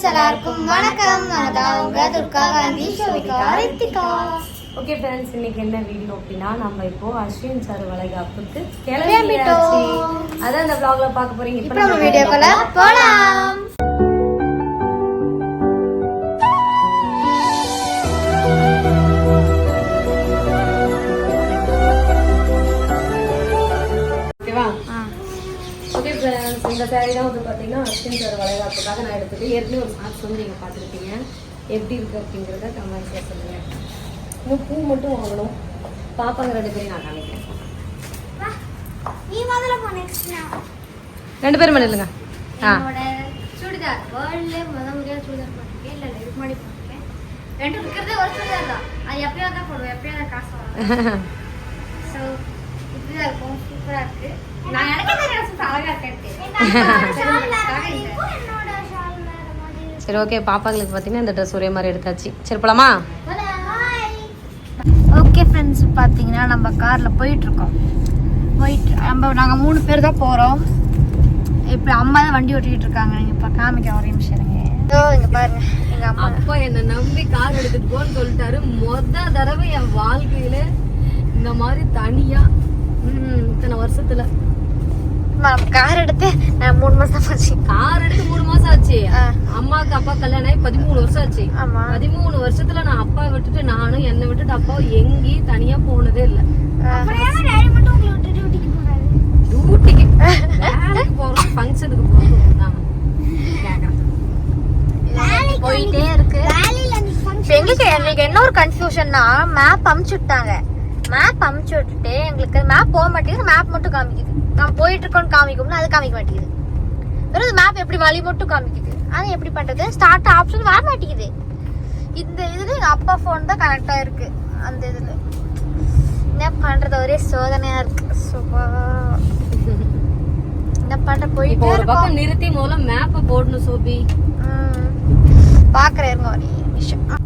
Friends எல்லாருக்கும் வணக்கம். நான் தான் உங்க துர்கா காந்தி ஷோவிகா ஓகே ஃப்ரெண்ட்ஸ் இன்னைக்கு என்ன வீடியோ அப்படின்னா நம்ம இப்போ அஸ்வின் சார் வளைகாப்புக்கு கிளம்பிட்டோம். அதான் இந்த vlogல பார்க்க போறீங்க. இப்போ நம்ம வீடியோக்குள்ள போலாம். இந்த saree தான் வந்து பார்த்தீங்கன்னா அஸ்வின் சார் வளைகாப்புக்காக நான் எடுத்துட்டு ஏற்கனவே ஒரு சாக்ஸ் வந்து நீங்கள் பார்த்துருப்பீங்க. எப்படி இருக்கு அப்படிங்கிறத கமெண்ட்ஸில் சொல்லுங்க. இன்னும் பூ மட்டும் வாங்கணும். பாப்பாங்க ரெண்டு பேரையும் நான் காமிக்கிறேன். ரெண்டு பேரும் பண்ணிடுங்க ஆ. சுடிதார் வேர்ல்ட்ல முத முறையா சுடிதார் போட்டிருக்கேன். இல்ல இதுக்கு முன்னாடி போட்டிருக்கேன். ரெண்டு இருக்கிறதே ஒரு சுடிதார் தான். அது எப்பயாவது தான் போடுவேன் எப்பயாவது காசு வரும் ஸோ இப்படிதான் இருக்கும். சூப்பரா இருக்கு. நான் சரி ஓகே பாப்பாங்களுக்கு பார்த்தீங்கன்னா இந்த ட்ரெஸ் ஒரே மாதிரி எடுத்தாச்சு. சரி போலாமா? ஓகே ஃப்ரெண்ட்ஸ் பார்த்தீங்கன்னா நம்ம காரில் போயிட்டுருக்கோம். போயிட்டு நம்ம நாங்கள் மூணு பேர் தான் போகிறோம் இப்போ அம்மா தான் வண்டி ஓட்டிக்கிட்டு இருக்காங்க. நீங்கள் இப்போ காமிக்க ஒரே நிமிஷம் இருங்க. ஓ இங்கே பாருங்க. எங்கள் அம்மா. அப்பா என்ன நம்பி கார் எடுத்துட்டு போன்னு சொல்லிட்டாரு. மொத தடவை என் வாழ்க்கையில இந்த மாதிரி தனியா ம், இத்தனை வருஷத்துல கார் எடுத்து நான் மூணு மாதம் போச்சு கார் எடுத்து மூணு மாசம் ஆச்சு. அம்மாவுக்கு அப்பா கல்யாணம் ஆகி பதிமூணு வருஷம் ஆச்சு. பதிமூணு வருஷத்துல நான் அப்பா விட்டுட்டு நானும் என்னை விட்டுட்டு அப்பாவும் எங்கேயும் தனியா போனதே இல்ல. டியூட்டிக்கு போறோம் ஃபங்க்ஷனுக்கு போறோம் நான் கேக்குறேன். போயிட்டே இருக்கு. எங்களுக்கு என்ன ஒரு கன்ஃபியூஷன்னா மேப் அமுச்சு விட்டாங்க. மேப் அமுச்சு விட்டுட்டு எங்களுக்கு மேப் போக மாட்டேங்குது. மேப் மட்டும் காமிக்குது. நான் போயிட்டு இருக்கோம்னு காமிக்கும்னா அது காமிக்க மாட்டேங்குது. வெறும் மேப் எப்படி வழி மட்டும் காமிக்குது. அது எப்படி பண்றது? ஸ்டார்ட் ஆப்ஷன் வர மாட்டேங்குது. இந்த இதுல எங்க அப்பா ஃபோன் தான் கனெக்ட் ஆயிருக்கு. அந்த இதுல. என்ன பண்றது? ஒரே சோதனையா இருக்கு. சுபா. என்ன பண்ற? போயிட்டே ஒரு பக்கம் நிறுத்தி முதல்ல மேப்பை போடணும் சோபி. பாக்குறேன் ஒரு நிமிஷம்.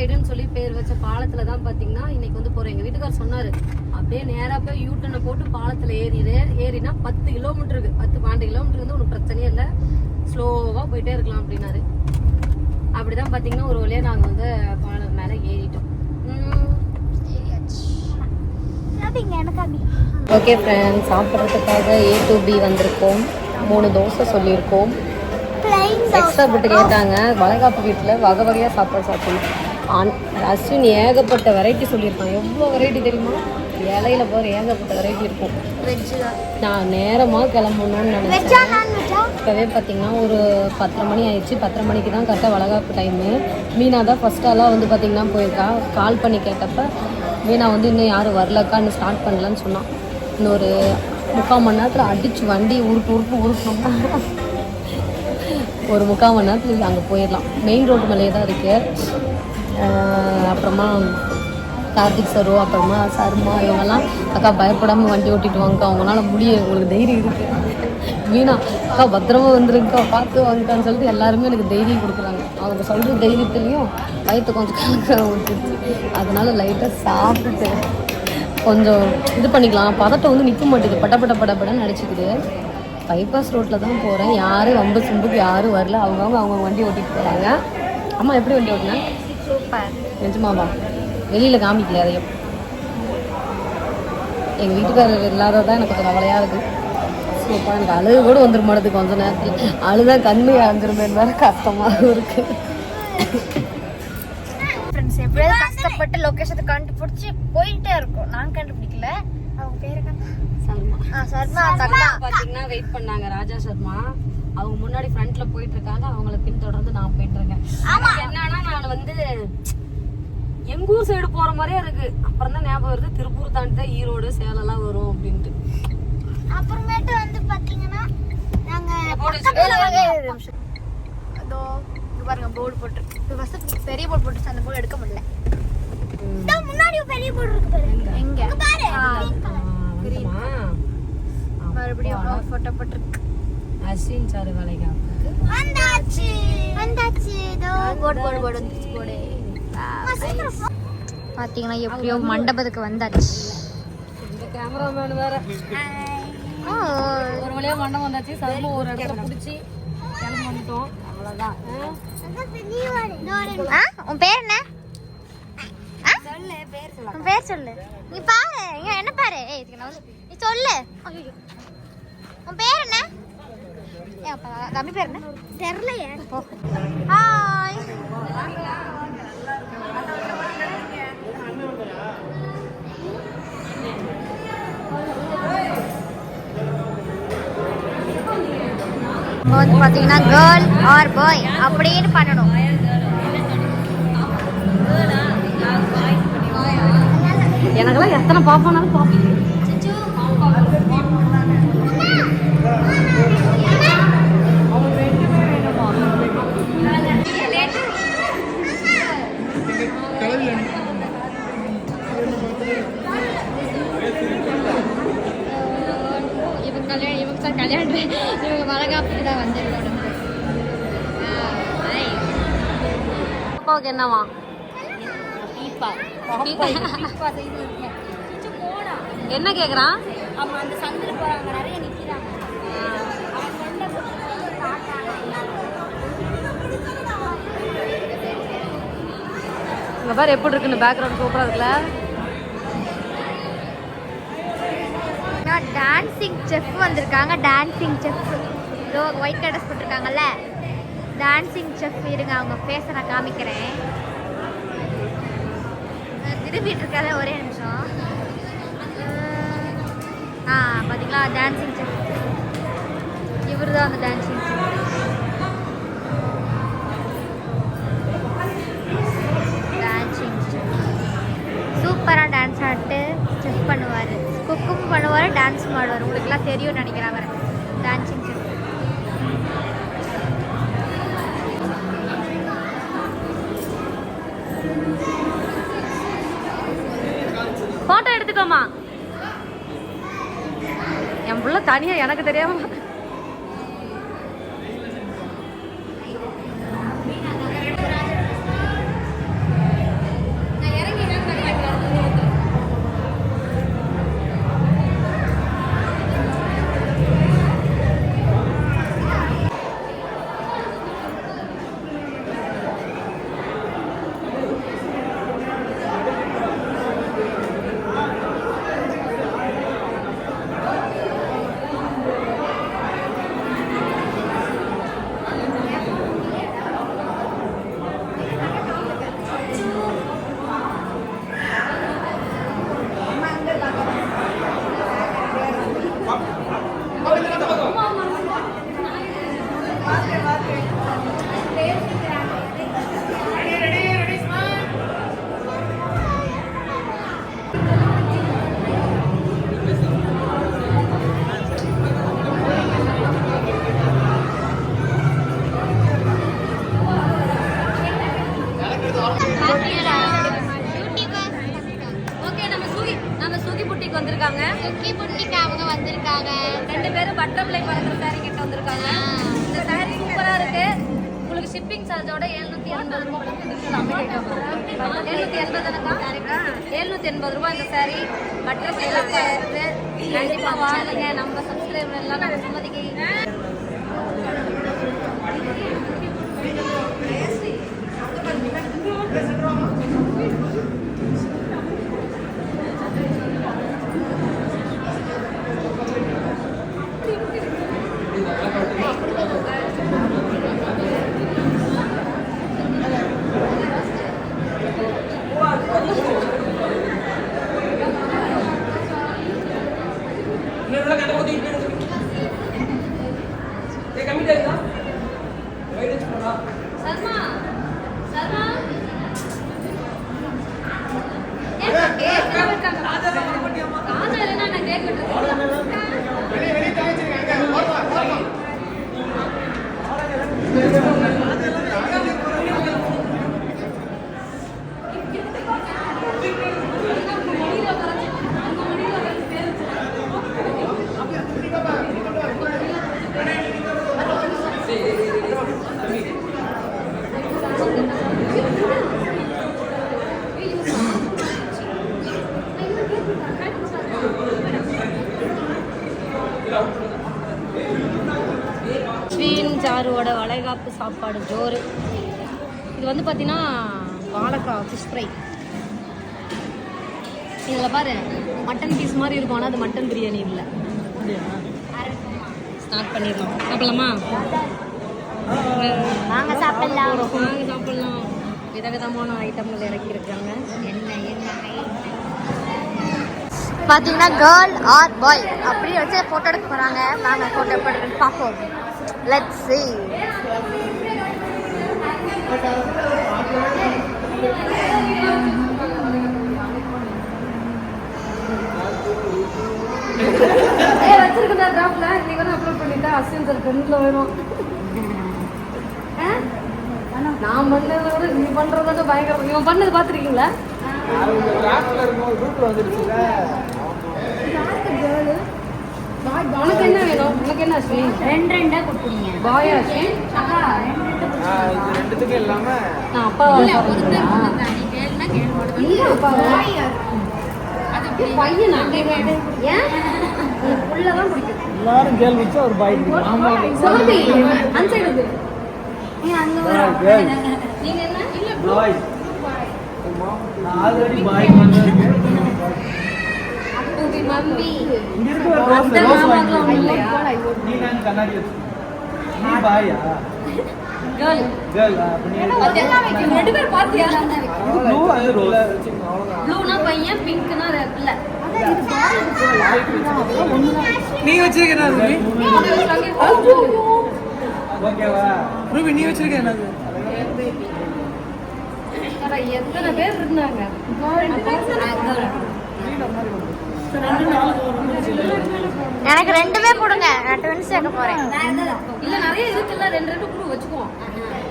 ஜிடி நாயுடுன்னு சொல்லி பேர் வச்ச பாலத்துல தான் பாத்தீங்கன்னா இன்னைக்கு வந்து போறோம். எங்க வீட்டுக்காரர் சொன்னாரு அப்படியே நேரா போய் யூட்டனை போட்டு பாலத்துல ஏறிடு. ஏறினா பத்து கிலோமீட்டர் இருக்கு. பத்து பன்னெண்டு கிலோமீட்டர் வந்து ஒன்றும் பிரச்சனையே இல்லை. ஸ்லோவா போயிட்டே இருக்கலாம் அப்படின்னாரு. அப்படிதான் பாத்தீங்கன்னா ஒரு வழியா நாங்க வந்து பாலம் மேல ஏறிட்டோம். ஓகே ஃப்ரெண்ட்ஸ் சாப்பிட்றதுக்காக ஏ டு பி வந்திருக்கோம். மூணு தோசை சொல்லியிருக்கோம். எக்ஸ்ட்ரா போட்டு கேட்டாங்க. வளைகாப்பு வீட்டில் வகை வகையாக சாப்பாடு சாப்பிடணும். ஆன் அஸ்வின் ஏகப்பட்ட வெரைட்டி சொல்லியிருக்கான். எவ்வளோ வெரைட்டி தெரியுமா? இலையில போகிற ஏகப்பட்ட வெரைட்டி இருக்கும். நான் நேரமாக கிளம்பணும்னு நினச்சேன். இப்போவே பார்த்தீங்கன்னா ஒரு பத்தரை மணி ஆயிடுச்சு. பத்தரை மணிக்கு தான் கரெக்டாக வளகாப்பு டைமு மீனா தான் ஃபஸ்ட் ஆளாக வந்து பார்த்தீங்கன்னா போயிருக்கா. கால் பண்ணி கேட்டப்ப மீனா வந்து இன்னும் யாரும் வரலக்கா இன்னும் ஸ்டார்ட் பண்ணலன்னு சொன்னான். இன்னும் ஒரு முக்கால் மணி நேரத்தில் அடிச்சு வண்டி உருட்டு உருட்டு உருட்டணும்னா ஒரு முக்கால் மணி நேரத்தில் அங்கே போயிடலாம். மெயின் ரோடு மேலேயே தான் இருக்கு. ஆஹ் அப்புறமா கார்த்திக் சரோ அப்புறமா சர்மா இவங்கெல்லாம் அக்கா பயப்படாமல் வண்டி ஓட்டிட்டு வாங்கக்கா அவங்களால முடியும் உங்களுக்கு தைரியம் இருக்கு. வீணா அக்கா பத்திரமா வந்துருக்கா பார்த்து வாங்கக்கான்னு சொல்லிட்டு எல்லாருமே எனக்கு தைரியம் கொடுக்குறாங்க. அவங்க சொல்கிற தைரியத்துலேயும் வயிற்று கொஞ்சம் கலக்க விட்டுருச்சு அதனால லைட்டாக சாப்பிட்டு கொஞ்சம் இது பண்ணிக்கலாம். பதட்டம் வந்து நிற்க மாட்டேங்குது. பட்ட பட்ட பட படன்னு நடிச்சுக்குது. பைபாஸ் ரோட்டில் தான் போகிறேன் யாரும் வம்பு சிம்புக்கு யாரும் வரல. அவங்கவுங்க அவங்க வண்டி ஓட்டிட்டு போகிறாங்க அம்மா எப்படி வண்டி ஓட்டினேன் சூப்பர் நிஜமாவா? வெளியில் காமிக்கல அதையும்? எங்கள் வீட்டுக்காரர் இல்லாததான் எனக்கு கொஞ்சம் கவலையாக இருக்குது சூப்பா எனக்கு அழுகு கூட வந்துடும் மாட்டது கொஞ்ச நேரத்தில். அழுதா கண்ணு வேற கஷ்டமாகவும் இருக்குது எப்படியாவது கஷ்டப்பட்டு லொகேஷனை கண்டுபிடிச்சி போயிட்டே இருக்கோம். நான் கண்டுபிடிக்கல. அவங்க பேரு சர்மா. தக்கா பார்த்தீங்கன்னா வெயிட் பண்ணாங்க ராஜா சர்மா. அவங்க முன்னாடி ஃப்ரண்ட்ல போயிட்டு இருக்காங்க அவங்கள பின்தொடர்ந்து நான் போயிட்டு இருக்கேன் என்னன்னா நான் வந்து எங்க ஊர் சைடு போற மாதிரியே இருக்கு அப்புறம் தான் ஞாபகம் வருது திருப்பூர் தாண்டி தான் ஈரோடு சேலம்லாம் வரும் அப்படின்ட்டு அப்புறமேட்டு வந்து பாத்தீங்கன்னா நாங்க அதோ பாருங்க போர்டு இப்போ ஃபர்ஸ்ட் பெரிய போர்டு போட்டுச்சு அந்த போர்டு எடுக்க முடியல முன்னாடி பெரிய போர்டு இருக்கு பாருங்க எங்க பாரு மறுபடியும் போட்டோ போட்டுருக்கு அஸ்வின் சாரு வளைகாப்புக்கு வந்தாச்சு. வந்தாச்சு. போர்டு போர்டு வந்துச்சு போர்டு பாத்தீங்கன்னா எப்படியோ மண்டபத்துக்கு வந்தாச்சு. இந்த கேமராமேன் வேற. ஒரு வழியா மண்டபம் வந்தாச்சு. சர்மா ஒரு இடத்துல பிடிச்சி கிளம்பி வந்துட்டோம். அவ்வளோதான் ஆ? உன் பேர் என்ன? சொல்லு பேர் சொல்ல. உன் பேர் சொல்லு. நீ பாரு. இங்க என்ன பாரு? நீ சொல்லு. உன் பேர் என்ன? தம்பி பேர் என்ன தெரியலையே ஹாய் இப்போ வந்து பார்த்தீங்கன்னா கேர்ள் ஆர் பாய் அப்படின்னு பண்ணணும் எனக்கெல்லாம் எத்தனை பாப்பானாலும் பாப்பேன் அப்பாவுக்கு என்னவா என்ன கேக்குறான் அவங்க அந்த சந்தில் போறாங்க நிறைய நிக்கிறாங்க. இங்க பாரு எப்படி இருக்குன்னு பேக்ரவுண்ட் சூப்பரா இருக்குல்ல? டான்சிங் செஃப் வந்திருக்காங்க டான்சிங் செஃப் இதோ ஒயிட் கலர்ஸ் போட்டிருக்காங்கல்ல. டான்சிங் செஃப் இருங்க அவங்க ஃபேஸை நான் காமிக்கிறேன். திரும்பிட்டு இருக்காத ஒரே நிமிஷம். ஆ பார்த்தீங்களா டான்சிங் செஃப் இவர் தான் அந்த டான்சிங் செஃப் டான்சிங் செஃப் சூப்பராக டான்ஸ் ஆட்டு செஃப் பண்ணுவார். குக்கும் பண்ணுவார் டான்ஸும் ஆடுவார் உங்களுக்குலாம் தெரியும்னு நினைக்கிறேன் போட்டோ என் பிள்ளை தனியா எனக்கு தெரியாம கண்டிப்பா வாங்குங்க நம்ம சப்ஸ்கிரைபர் எல்லாம் நம்ம சுமதிக்கு ಗಣಪತಿ சாப்பாடு ஜோறு. இது வந்து பார்த்தீங்கன்னா வாழைக்காய் ஃபிஷ் ஃப்ரை இதில் பாரு மட்டன் பீஸ் மாதிரி இருக்கும் ஆனால் அது மட்டன் பிரியாணி இல்லை. ஸ்டார்ட் பண்ணிடலாம் சாப்பிடலாமா? வாங்க சாப்பிடலாம். வாங்க சாப்பிடலாம். விதவிதமான ஐட்டங்கள் இறக்கியிருக்காங்க என்ன என்ன பாத்தீங்கன்னா கேர்ள் ஆர் பாய் அப்படி வச்சு போட்டோ எடுக்க போறாங்க. நாங்க போட்டோ எடுக்க பார்ப்போம். லெட்ஸ் வச்சிருக்கா டிராப்ல இன்னைக்கு வந்து அப்லோட் பண்ணிட்டா சார் ஃப்ரெண்ட்ல வரும் நான் பண்ணதை விட நீ பண்றதோட பயங்கரம். இவன் பண்ணது பார்த்துருக்கீங்களா? உனக்கு என்ன வேணும்? உனக்கு என்ன அஸ்வின்? ரெண்டு ரெண்டா கொடுக்குறீங்க பாயா அஸ்வின்? நான் அப்பா இல்ல அப்பா எல்லாரும் கேள் வச்சா ஒரு பாய் இது. ஆல்ரெடி பாய் பண்ணிருக்கேன் மம்மி. இங்க இருக்கிற ரோஸ் அந்த ரோஸ் மாமாக்கெல்லாம் வாங்கி நீ நான் கண்ணாடி வச்சுக்கோ நீ பாயா கேர்ள் நீ ரெண்டு பேர் பாத்தியா ப்ளூ அது ரோஸ் அவ்வளவுதான் ப்ளூனா பையன் பிங்க்னா பிள்ளை. நீ வச்சிருக்க என்னது ஓகேவா? ரூபி நீ வச்சிருக்க என்னது எத்தனை பேர் இருந்தாங்க? எனக்கு ரெண்டுமே கொடுங்க. நான் ட்வின்ஸ் சேர்க்க போறேன். இல்ல நிறைய இருக்குல்ல. ரெண்டு ரெண்டு குழு வச்சுக்குவோம்.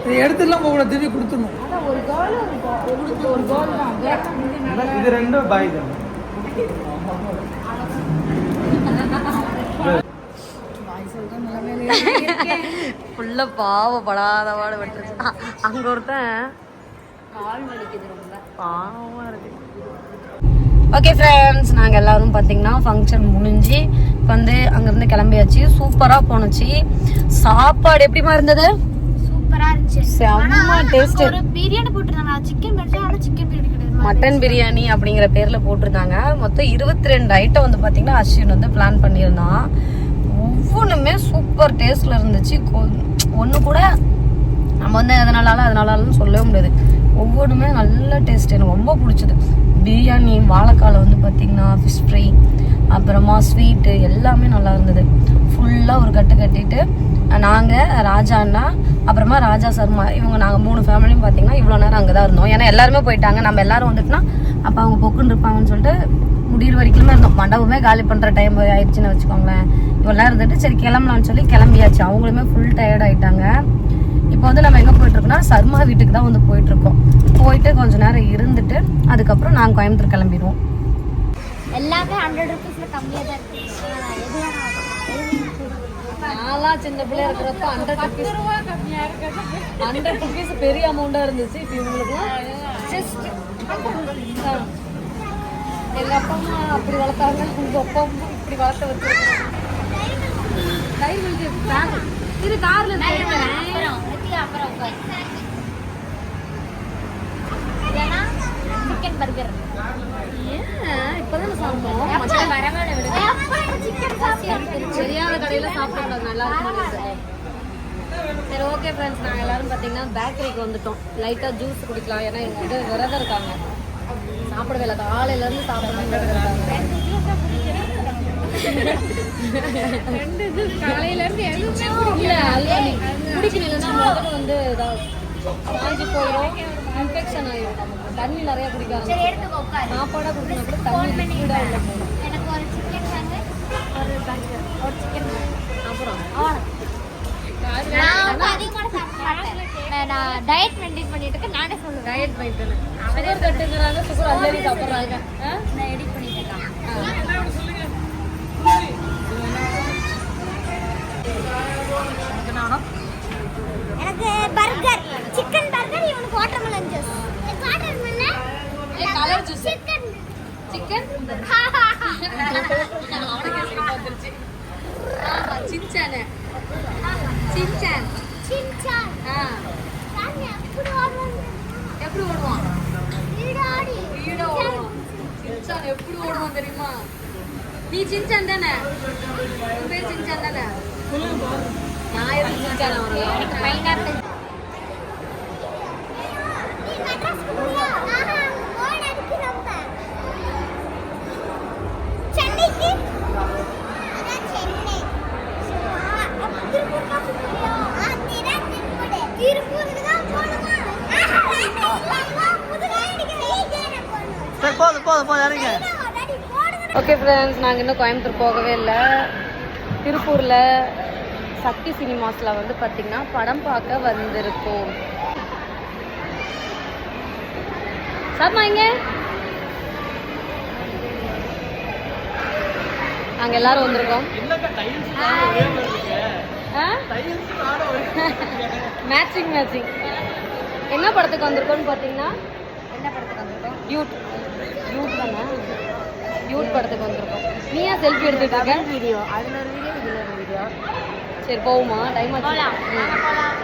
இது எடுத்துலாம் போக திருப்பி கொடுத்துடணும். ஒரு கேர்ள் ஒரு ஒரு கேர்ள் தான். இது ரெண்டும் பாய் தான். ஃபுல்லா பாவப்படாத பாடு விட்டுருச்சு அங்க ஒருத்தன் கால் வலிக்குது ரொம்ப. பாவமா இருக்கு. ஓகே ஃப்ரெண்ட்ஸ் நாங்கள் எல்லாரும் பார்த்தீங்கன்னா ஃபங்க்ஷன் முடிஞ்சு வந்து அங்கேருந்து கிளம்பியாச்சு. சூப்பராக போணுச்சு. சாப்பாடு எப்படிமா இருந்தது? சூப்பரா இருந்துச்சு. செம்ம டேஸ்ட் பிரியாணி போட்டுருந்தாங்க. Chicken biryani mutton biryani. அப்படிங்கிற பேர்ல போட்டிருந்தாங்க. மொத்தம் இருபத்தி ரெண்டு ஐட்டம் வந்து பாத்தீங்கன்னா அஸ்வின் வந்து பிளான் பண்ணியிருந்தான். ஒவ்வொன்றுமே சூப்பர் டேஸ்ட்ல இருந்துச்சு. ஒன்று கூட நம்ம வந்து எதனால அதனாலன்னு சொல்லவே முடியாது. ஒவ்வொன்றுமே நல்ல டேஸ்ட் எனக்கு ரொம்ப பிடிச்சது. பிரியாணி வாழைக்கால வந்து பார்த்திங்கன்னா ஃபிஷ் ஃப்ரை அப்புறமா ஸ்வீட்டு எல்லாமே நல்லா இருந்தது. ஃபுல்லாக ஒரு கட்டு கட்டிட்டு நாங்கள் ராஜா அண்ணா அப்புறமா ராஜா சர்மா இவங்க நாங்கள் மூணு ஃபேமிலியும் பார்த்தீங்கன்னா இவ்வளோ நேரம் அங்கே தான் இருந்தோம். ஏன்னா எல்லாருமே போயிட்டாங்க. நம்ம எல்லாரும் வந்துட்டுனா அப்போ அவங்க பொக்குன்னு இருப்பாங்கன்னு சொல்லிட்டு முடியிற வரைக்குமே இருந்தோம். மண்டபமே காலி பண்ணுற டைம் ஆயிடுச்சுன்னு வச்சுக்கோங்களேன். இவ்வளோ நேரம் இருந்துட்டு சரி கிளம்பலாம்னு சொல்லி கிளம்பியாச்சு. அவங்களுமே ஃபுல் டயர்ட் ஆகிட்டாங்க இப்போ வந்து நம்ம எங்கே போயிட்டு இருக்கோம்னா சர்மா வீட்டுக்கு தான் வந்து போயிட்டு இருக்கோம் போயிட்டு கொஞ்ச நேரம் இருந்துட்டு அதுக்கப்புறம் நாங்கள் கோயம்புத்தூர் கிளம்பிடுவோம். எல்லாமே ஹண்ட்ரட் ருபீஸ்ல கம்மியா தான் இருக்கு. ஆனா எது வேணா நான்லாம் சின்ன பிள்ளையா இருக்கிறப்ப ஹண்ட்ரட் ருபீஸ் ஹண்ட்ரட் ருபீஸ் பெரிய அமௌண்ட்டாக இருந்துச்சு. இப்போ இவங்களுக்குலாம் ஜஸ்ட் எங்கள் அப்பா அம்மா அப்படி வளர்த்தாங்க. உங்கள் அப்பா அம்மா இப்படி வளர்த்த வச்சிருக்காங்க. தயிர் மில்க் பேக் இது காரில் சிக்கன் பர்கர் இப்போதான் சாப்பிட்டோம். தெரியாத கடையில் நல்லா இருக்கும் சரி ஓகே ஃப்ரெண்ட்ஸ் நாங்கள் எல்லாரும் பார்த்தீங்கன்னா பேக்கரிக்கு வந்துட்டோம். லைட்டாக ஜூஸ் குடிக்கலாம். ஏன்னா எங்கள் இது விரதம் இருக்காங்க. சாப்பிடவே இல்லை. காலையிலேருந்து சாப்பிடணும் காலையில இருந்து இல்ல முதல்ல வந்து இதாகும். காஞ்சி போயிடும் இன்ஃபெக்ஷன் ஆயிடும் நமக்கு தண்ணி நிறைய சாப்பாடா குடிக்கணும் கூட தண்ணி எனக்கு ஒரு சிக்கன் ஒரு பர்கர் ஒரு சிக்கன் அப்புறம் நான் டயட் மெயின்டைன் பண்ணிட்டு இருக்கேன் நானே சொல்லுவேன் டயட் மைண்ட் சுகர் கட்டுங்கிறாங்க சுகர் அள்ளி சாப்பிட்றாங்க நான் எடிட் எனக்கு பர்கர் சிக்கன் பர்கர் இவனுக்கு watermelon juice watermelon colour juice chicken அவனுக்கு சிரிப்பு வந்துருச்சு ஆமா ஆ. எப்படி ஓடுவான்? எப்படி ஓடுவான். சின்சான் எப்படி ஓடுவான் தெரியுமா? நீ சின்சான் தானே? சரி போதும் போதும் போதும் இறங்க ஓகே ஃப்ரெண்ட்ஸ் நாங்கள் இன்னும் கோயம்புத்தூர் போகவே இல்லை திருப்பூரில் சக்தி சினிமாஸில் வந்து பார்த்திங்கன்னா படம் பார்க்க வந்திருக்கோம். சாப்பிமா இங்க. நாங்கள் எல்லாரும் வந்திருக்கோம். மேட்சிங் மேட்சிங் என்ன படத்துக்கு வந்திருக்கோம்னு பார்த்தீங்கன்னா என்ன படத்துக்கு வந்திருக்கோம்? யூட் யூட் தானே? யூட் படத்துக்கு வந்திருக்கோம். நீ ஏன் செல்ஃபி எடுத்துட்டு இருக்க? வீடியோ அதுல ஒரு வீடியோ இதுல ஒரு வீடியோ சரி போகுமா டைம் ஆச்சு போலாம் ம். போலாம்